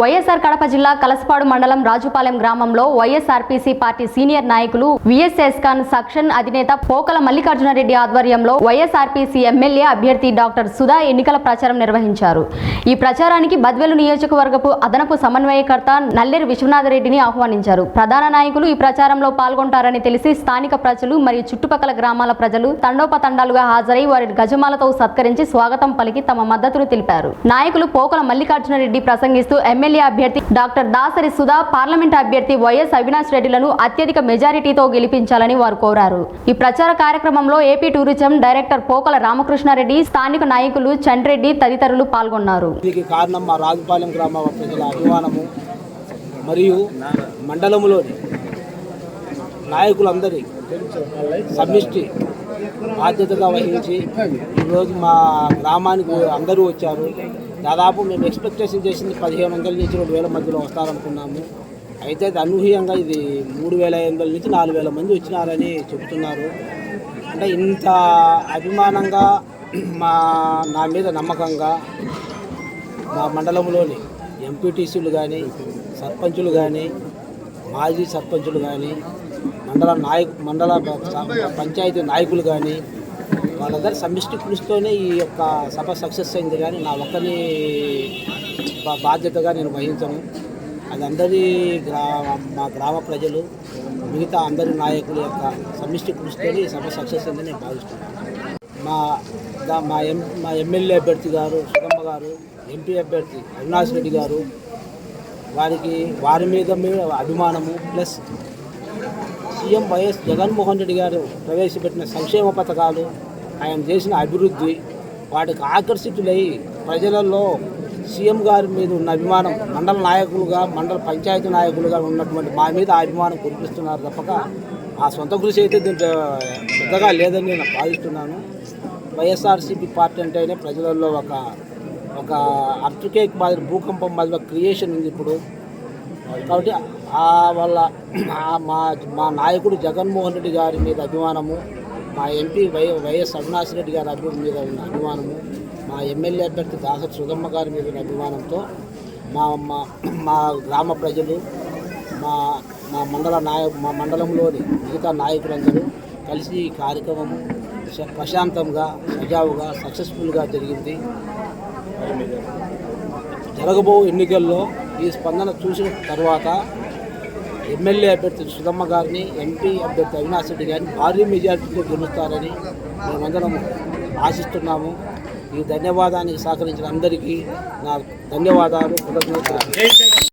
వైఎస్ఆర్ కడప జిల్లా కలసపాడు మండలం రాజుపాలెం గ్రామంలో వైఎస్ఆర్పీసీ పార్టీ సీనియర్ నాయకులు విఎస్ఎస్ ఖాన్ సక్షన్ అధినేత పోకల మల్లికార్జునరెడ్డి ఆధ్వర్యంలో వైఎస్ఆర్పీసీ ఎమ్మెల్యే అభ్యర్థి డాక్టర్ సుధా ఎన్నికల ప్రచారం నిర్వహించారు. ఈ ప్రచారానికి బద్వెలు నియోజకవర్గపు అదనపు సమన్వయకర్త నల్లేరు విశ్వనాథరెడ్డిని ఆహ్వానించారు. ప్రధాన నాయకులు ఈ ప్రచారంలో పాల్గొంటారని తెలిసి స్థానిక ప్రజలు మరియు చుట్టుపక్కల గ్రామాల ప్రజలు తండోపతండాలుగా హాజరై వారి గజమాలతో సత్కరించి స్వాగతం పలికి తమ మద్దతును తెలిపారు. నాయకులు పోకల మల్లికార్జునరెడ్డి ప్రసంగిస్తూ ఎమ్మెల్యే ఎమ్మెల్యే అభ్యర్థి డాక్టర్ దాసరి సుధా పార్లమెంట్ అభ్యర్థి వైఎస్ అవినాష్ రెడ్డిలను అత్యధిక మెజారిటీతో గెలిపించాలని వారు కోరారు. ఈ ప్రచార కార్యక్రమంలో AP tourism director Pokala Ramakrishnareddy స్థానిక నాయకులు చండ్రెడ్డి తదితరులు పాల్గొన్నారు. దీనికి కారణం మా రాజుపాలెం గ్రామ ప్రజల అభిమానము మరియు మండలంలోని నాయకులందరి సమిష్టి బాధ్యతగా వహించి ఈరోజు మా గ్రామానికి అందరూ వచ్చారు. దాదాపు మేము ఎక్స్పెక్టేషన్ చేసింది పదిహేను వందల నుంచి రెండు వేల మధ్యలో వస్తారనుకున్నాము. అయితే అనూహ్యంగా ఇది మూడు వేల ఐదు వందల నుంచి నాలుగు వేల మంది వచ్చినారని చెబుతున్నారు. అంటే ఇంత అభిమానంగా మా నా మీద నమ్మకంగా మా మండలంలోని ఎంపీటీసీలు కానీ సర్పంచులు కానీ మాజీ సర్పంచులు కానీ మండల నాయకు మండల పంచాయతీ నాయకులు కానీ వాళ్ళందరి సమిష్టి కృషితోనే ఈ యొక్క సభ సక్సెస్ అయింది. కానీ నా ఒక్కరి బాధ్యతగా నేను వహించను. అది అందరి గ్రా మా గ్రామ ప్రజలు మిగతా అందరి నాయకుల యొక్క సమిష్టి కృషితోనే ఈ సభ సక్సెస్ అయిందని నేను భావిస్తున్నాను. మా మా ఎం మా ఎమ్మెల్యే అభ్యర్థి గారు సుగమ్మ గారు ఎంపీ అభ్యర్థి అవినాష్ రెడ్డి గారు వారికి వారి మీద మీద అభిమానము plus CM YS Jaganmohan Reddy గారు ప్రవేశపెట్టిన సంక్షేమ పథకాలు ఆయన చేసిన అభివృద్ధి వాటికి ఆకర్షితులై ప్రజలలో సీఎం గారి మీద ఉన్న అభిమానం మండల నాయకులుగా మండల పంచాయతీ నాయకులుగా ఉన్నటువంటి మా మీద ఆ అభిమానం కురిపిస్తున్నారు తప్పక. ఆ సొంత కృషి అయితే దీంట్లో పెద్దగా లేదని నేను భావిస్తున్నాను. వైఎస్ఆర్సీపీ పార్టీ అంటేనే ప్రజలలో ఒక ఒక అర్త్కేక్ మాదిరి భూకంపం మాదిరి క్రియేషన్ ఉంది ఇప్పుడు. కాబట్టి ఆ వల్ల మా మా నాయకుడు జగన్మోహన్ రెడ్డి గారి మీద అభిమానము మా MP Y YS Avinash Reddy గారి అభివృద్ధి మీద ఉన్న అభిమానము మా ఎమ్మెల్యే అభ్యర్థి దాసరి సుధమ్మ గారి మీద ఉన్న అభిమానంతో మా మా మా గ్రామ ప్రజలు మా మా మండల నాయ మా మండలంలోని మిగతా నాయకులందరూ కలిసి ఈ కార్యక్రమము శ- ప్రశాంతంగా సజావుగా సక్సెస్ఫుల్గా జరిగింది. జరగబో ఎన్నికల్లో ఈ స్పందన చూసిన తర్వాత ఎమ్మెల్యే అభ్యర్థి సుధమ్మ గారిని ఎంపీ అభ్యర్థి అవినాష్ రెడ్డి గారిని భారీ మెజార్టీతో గెలుస్తారని మేమందరం ఆశిస్తున్నాము. ఈ ధన్యవాదానికి సహకరించిన అందరికీ నా ధన్యవాదాలు. కృతజ్ఞతలు